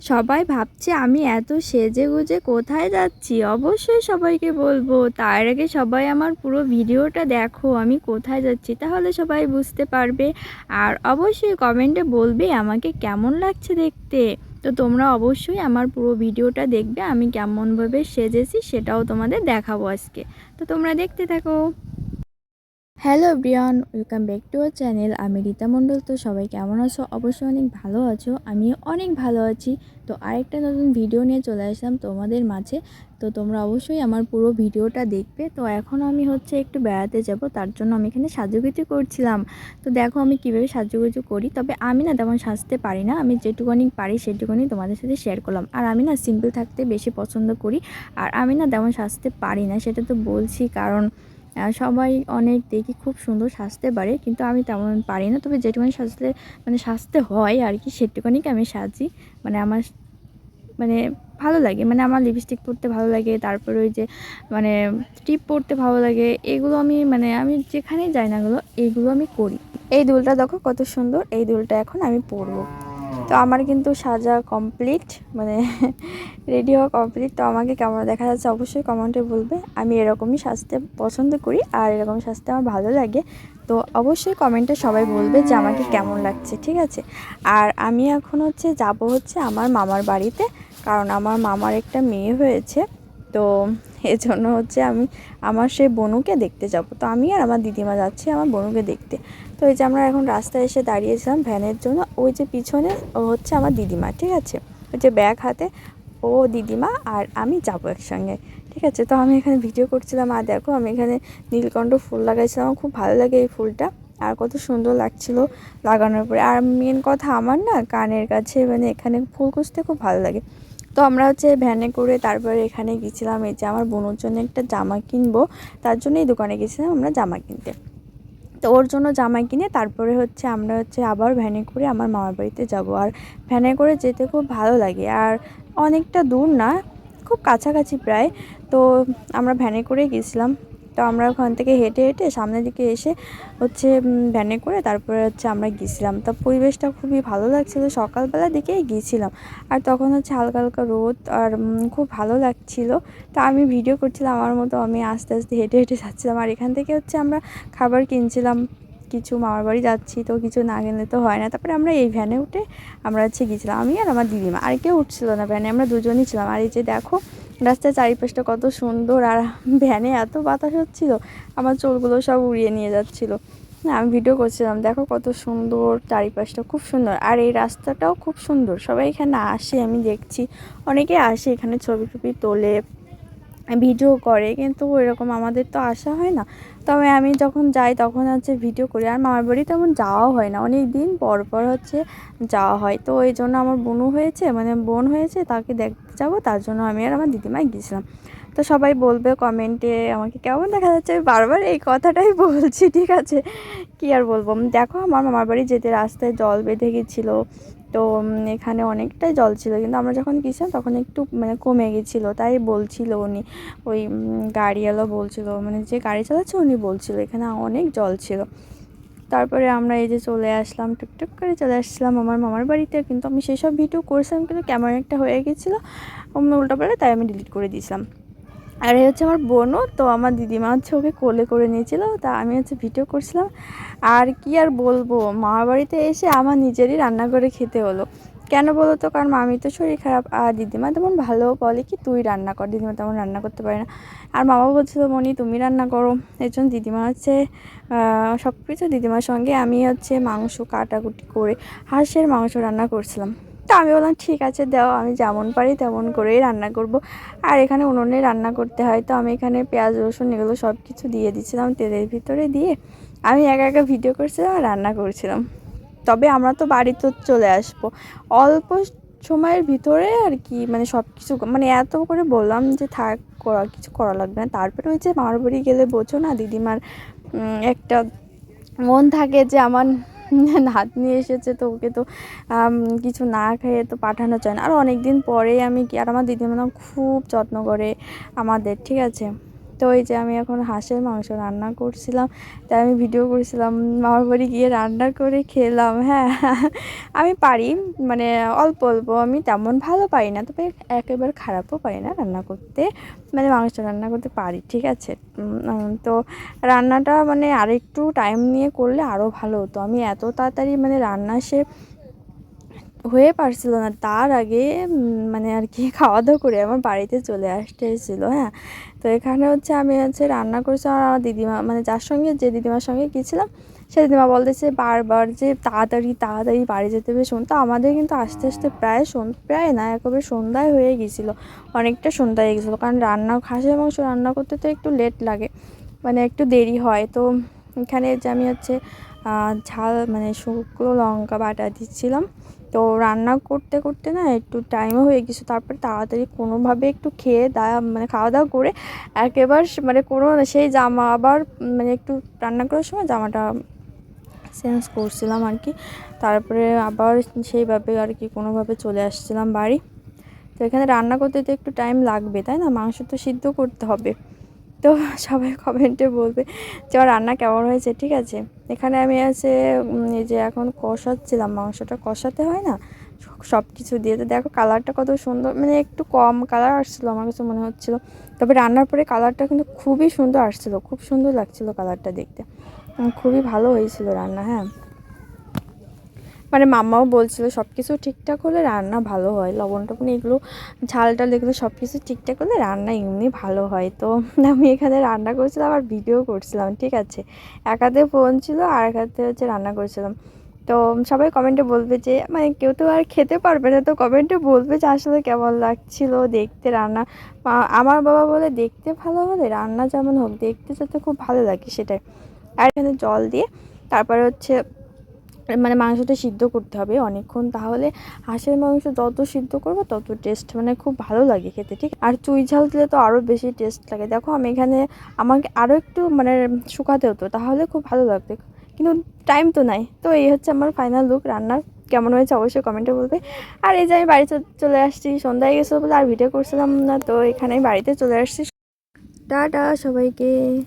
সবাই ভাবছে আমি এত সেজে গুজে কোথায় যাচ্ছি? অবশ্যই সবাইকে বলব। তার আগে সবাই আমার পুরো ভিডিওটা দেখো, আমি কোথায় যাচ্ছি তাহলে সবাই বুঝতে পারবে। আর অবশ্যই কমেন্টে বলবে আমাকে কেমন লাগছে দেখতে। তো তোমরা অবশ্যই আমার পুরো ভিডিওটা দেখবে, আমি কেমনভাবে সেজেছি সেটাও তোমাদের দেখাবো আজকে। তো তোমরা দেখতে থাকো। Hello Brian, welcome back to our channel. আমি রীতা মণ্ডল। তো সবাই কেমন আছো? অবশ্যই অনেক ভালো আছো। আমিও অনেক ভালো আছি। তো আরেকটা নতুন ভিডিও নিয়ে চলে আসলাম তোমাদের মাঝে। তো তোমরা অবশ্যই আমার পুরো ভিডিওটা দেখবে। তো এখন আমি হচ্ছে একটু বেড়াতে যাব। তার জন্য আমি এখানে সাজুগুজু করছিলাম। তো দেখো আমি কীভাবে সাজুগুজু করি। তবে আমি না তেমন সাজতে পারি না। আমি যেটুকুনি পারি সেটুকুনি তোমাদের সাথে শেয়ার করলাম। আর আমি না সিম্পল থাকতে বেশি পছন্দ করি। আর আমি না তেমন সাজতে পারি না, সেটা তো বলছি। কারণ সবাই অনেক দেখি খুব সুন্দর সাজতে পারে, কিন্তু আমি তেমন পারি না। তবে যেটুকুনি সাজতে মানে সাজতে হয় আর কি সেটুকুনিকে আমি সাজি। মানে আমার মানে ভালো লাগে। মানে আমার লিপস্টিক পরতে ভালো লাগে, তারপরে ওই যে মানে টিপ পরতে ভালো লাগে, এগুলো আমি মানে আমি যেখানেই যাই না এগুলো এইগুলো আমি করি। এই দুলটা দেখো কত সুন্দর, এই দুলটা এখন আমি পরবো। তো আমার কিন্তু সাজা কমপ্লিট মানে রেডি হওয়া কমপ্লিট তো আমাকে কেমন দেখা যাচ্ছে অবশ্যই কমেন্টে বলবে। আমি এরকমই সাজতে পছন্দ করি আর এরকম সাজতে আমার ভালো লাগে। তো অবশ্যই কমেন্টে সবাই বলবে যে আমাকে কেমন লাগছে, ঠিক আছে? আর আমি এখন হচ্ছে যাব হচ্ছে আমার মামার বাড়িতে, কারণ আমার মামার একটা মেয়ে হয়েছে। তো এজন্য হচ্ছে আমি আমার সেই বনুকে দেখতে যাব। তো আমি আর আমার দিদিমা যাচ্ছি আমার বনুকে দেখতে। তো এই যে আমরা এখন রাস্তায় এসে দাঁড়িয়েছিলাম ভ্যানের জন্য, ওই যে পিছনে ও হচ্ছে আমার দিদিমা, ঠিক আছে? ওই যে ব্যাগ হাতে, ও দিদিমা আর আমি যাব একসঙ্গে, ঠিক আছে? তো আমি এখানে ভিডিও করছিলাম, আর দেখো আমি এখানে নীলকণ্ঠ ফুল লাগাইছিলাম, আমার খুব ভালো লাগে এই ফুলটা, আর কত সুন্দর লাগছিল লাগানোর পরে। আর মেন কথা আমার না কানের কাছে মানে এখানে ফুল খুঁজতে খুব ভালো লাগে। তো আমরা হচ্ছে ভ্যানে করে তারপরে এখানে গেছিলাম, এই যে আমার বোনের জন্য একটা জামা কিনবো, তার জন্যই দোকানে গেছিলাম আমরা জামা কিনতে। তো ওর জন্য জামা কিনে তারপরে হচ্ছে আমরা হচ্ছে আবার ভ্যানে করে আমার মামার বাড়িতে যাব। আর ভ্যানে করে যেতে খুব ভালো লাগে, আর অনেকটা দূর না, খুব কাছাকাছি প্রায়। তো আমরা ভ্যানে করে গেছিলাম। তো আমরা ওখান থেকে হেঁটে হেঁটে সামনের দিকে এসে হচ্ছে ভ্যানে করে তারপরে হচ্ছে আমরা গিয়েছিলাম। তা পরিবেশটা খুবই ভালো লাগছিল। সকালবেলা দিকেই গিয়েছিলাম। আর তখন হচ্ছে হালকা হালকা রোদ আর খুব ভালো লাগছিল। তা আমি ভিডিও করছিলাম, আমার মতো আমি আস্তে আস্তে হেঁটে হেঁটে যাচ্ছিলাম। আর এখান থেকে হচ্ছে আমরা খাবার কিনছিলাম। কিছু মামার বাড়ি যাচ্ছি তো কিছু না কিনলে তো হয় না। তারপরে আমরা এই ভ্যানে উঠে আমরা হচ্ছে গিয়েছিলাম, আমি আর আমার দিদিমা। আর কেউ উঠছিল না ভ্যানে আমরা দুজনই ছিলাম। আর এই যে দেখো, রাস্তার চারিপাশটা কত সুন্দর আর ভ্যানে এত বাতাস হচ্ছিল, আমার চুলগুলো সব উড়িয়ে নিয়ে যাচ্ছিল। না, আমি ভিডিও করছিলাম, দেখো কত সুন্দর চারিপাশটা, খুব সুন্দর। আর এই রাস্তাটাও খুব সুন্দর, সবাই এখানে আসে, আমি দেখছি। অনেকে আসে এখানে ছবি টবি তোলে। ভিডিও করে, কিন্তু এরকম আমাদের তো আসা হয় না। তবে আমি যখন যাই তখন হচ্ছে ভিডিও করি। আর মামার বাড়ি তেমন যাওয়াও হয় না। অনেক দিন পর পর হচ্ছে যাওয়া হয়। তো এই জন্য আমার বোনও হয়েছে মানে বোন হয়েছে, তাকে দেখতে যাব। তার জন্য আমি আর আমার দিদিমাই গেছিলাম তো সবাই বলবে কমেন্টে আমাকে, কেমন দেখা যাচ্ছে? বারবার এই কথাটাই বলছি, ঠিক আছে? কি আর বলব? দেখো, আমার মামার বাড়ি যেতে রাস্তায় জল বেঁধে গেছিল। তো এখানে অনেকটাই জল ছিল। কিন্তু আমরা যখন গেছিলাম তখন একটু মানে কমে গেছিল তাই বলছিল উনি, ওই গাড়িওয়ালা বলছিল মানে যে গাড়ি চালাচ্ছে উনি বলছিল, এখানে অনেক জল ছিল। তারপরে আমরা এই যে চলে আসলাম, টুকটুক করে চলে আসছিলাম আমার মামার বাড়িতে। কিন্তু আমি সেসব ভিডিও করছিলাম, কিন্তু কেমন একটা হয়ে গেছিল অন্য উল্টা পাল্টা তাই আমি ডিলিট করে দিয়েছিলাম। আর এই হচ্ছে আমার বোনও, তো আমার দিদিমা হচ্ছে ওকে কোলে করে নিয়েছিল, তা আমি হচ্ছে ভিডিও করছিলাম। আর কি আর বলব, মামার বাড়িতে এসে আমার নিজেরই রান্না করে খেতে হলো। কেন বলো তো? কারণ মামি তো শরীর খারাপ, আর দিদিমা তেমন ভালো বলে কি, তুই রান্না কর, দিদিমা তেমন রান্না করতে পারে না। আর মামা বলছিল মনি তুমি রান্না করো। এর জন্য দিদিমা হচ্ছে সব কিছু দিদিমার সঙ্গে, আমি হচ্ছে মাংস কাটাকুটি করে হাঁসের মাংস রান্না করছিলাম। আমি বললাম, ঠিক আছে, দাও, আমি যেমন পারি তেমন করেই রান্না করব। আর এখানে উনুনে রান্না করতে হয়, তো আমি এখানে পেঁয়াজ, রসুন এগুলো সব কিছু দিয়ে দিচ্ছিলাম তেলের ভিতরে দিয়ে। আমি একা একা ভিডিও করছিলাম রান্না করছিলাম। তবে আমরা তো বাড়িতে চলে আসব। অল্প সময়ের ভিতরে আর কি মানে সব কিছু মানে এত করে বললাম যে থাক, করা, কিছু করা লাগবে না। তারপরে ওই যে মামার বাড়ি গেলে বোঝো না, দিদিমার একটা মন থাকে যে আমার নাত নিয়ে এসেছে তো ওকে তো কিছু না খেয়ে তো পাঠানো চায় না। আর অনেক দিন পরেই আমি কি, আর আমার দিদিমা খুব যত্ন করে আমাদের, ঠিক আছে? তো এই যে আমি এখন হাঁসের মাংস রান্না করছিলাম, তাই আমি ভিডিও করেছিলাম মামার বাড়ি গিয়ে রান্না করে খেলাম হ্যাঁ। আমি পারি মানে অল্প অল্প, আমি তেমন ভালো পারি না, তবে একেবারে খারাপও পারি না রান্না করতে মানে মাংস রান্না করতে পারি, ঠিক আছে। তো রান্নাটা মানে আরেকটু টাইম নিয়ে করলে আরও ভালো হতো, আমি এত তাড়াতাড়ি মানে রান্না সে হয়ে পারছিল না। তার আগে মানে আর কি খাওয়া দাওয়া করে আমার বাড়িতে চলে আসতে হয়েছিল হ্যাঁ। তো এখানে হচ্ছে আমি হচ্ছে রান্না করেছি আর আমার দিদিমা মানে যার সঙ্গে, যে দিদিমার সঙ্গে গিয়েছিলাম, সে দিদিমা বলতেছে, বারবার যে তাড়াতাড়ি তাড়াতাড়ি বাড়ি যেতে হবে, শোন। তো আমাদের কিন্তু আস্তে আস্তে প্রায় প্রায় না, একেবারে সন্ধ্যায় হয়ে গিয়েছিল, অনেকটা সন্ধ্যায় হয়ে গেছিল কারণ রান্না খাসির মাংস রান্না করতে তো একটু লেট লাগে মানে একটু দেরি হয়। তো এখানে যে আমি হচ্ছে ঝাল মানে শুকনো লঙ্কা বাটা দিচ্ছিলাম তো রান্না করতে করতে না একটু টাইমও হয়ে গেছে। তারপরে তাড়াতাড়ি কোনোভাবে একটু খেয়ে দাওয়া মানে খাওয়া দাওয়া করে একেবারে মানে কোনো সেই জামা আবার মানে একটু রান্না করার সময় জামাটা চেঞ্জ করছিলাম আর কি তারপরে আবার সেইভাবে আর কি কোনোভাবে চলে আসছিলাম বাড়ি। তো এখানে রান্না করতে তো একটু টাইম লাগবে, তাই না? মাংস তো সিদ্ধ করতে হবে। তো সবাই কমেন্টে বলবে যে আমার রান্না কেমন হয়েছে? ঠিক আছে? এখানে আমি আছে এই যে এখন কষাচ্ছিলাম, মাংসটা কষাতে হয় না? সব কিছু দিয়ে তো দেখো কালারটা কত সুন্দর মানে একটু কম কালার আসছিল আমার কাছে মনে হচ্ছিল। তবে রান্নার পরে কালারটা কিন্তু খুবই সুন্দর আসছিল, খুব সুন্দর লাগছিল কালারটা দেখতে। খুবই ভালো হয়েছিল রান্না হ্যাঁ? মানে মাম্মাও বলছিল সব কিছু ঠিকঠাক হলে রান্না ভালো হয়। লবণ টবণ এগুলো, ঝাল টাল এগুলো সব কিছু ঠিকঠাক হলে রান্না এমনি ভালো হয়। তো আমি এখানে রান্না করছিলাম আর ভিডিও করছিলাম, ঠিক আছে? এক হাতে ফোন ছিল, আর এক হাতে হচ্ছে রান্না করছিলাম। তো সবাই কমেন্টে বলবে যে মানে কেউ তো আর খেতে পারবে না। তো কমেন্টে বলবে যে, আসলে কেমন লাগছিল দেখতে রান্না? আমার বাবা বলে, দেখতে ভালো হলে রান্না যেমন হোক, দেখতে যাতে খুব ভালো লাগে সেটাই। আর এখানে জল দিয়ে, তারপরে হচ্ছে মানে মাংসটা সিদ্ধ করতে হবে অনেকক্ষণ, তাহলে হাঁসের মাংস যত সিদ্ধ করব তত টেস্ট মানে খুব ভালো লাগে খেতে, ঠিক? আর চুই ঝাল দিলে তো আরও বেশি টেস্ট লাগে। দেখো আমি এখানে আমাকে আরও একটু মানে শুকাতে হতো, তাহলে খুব ভালো লাগতো। কিন্তু টাইম তো নাই। তো এই হচ্ছে আমার ফাইনাল লুক রান্নার কেমন হয়েছে অবশ্যই কমেন্টে বলবে। আর এই যে আমি বাড়ি চ- চলে আসছি, সন্ধ্যায় গেছিল বলে আর ভিডিও করছিলাম না, তো এখানে বাড়িতে চলে আসছি। টাটা সবাইকে।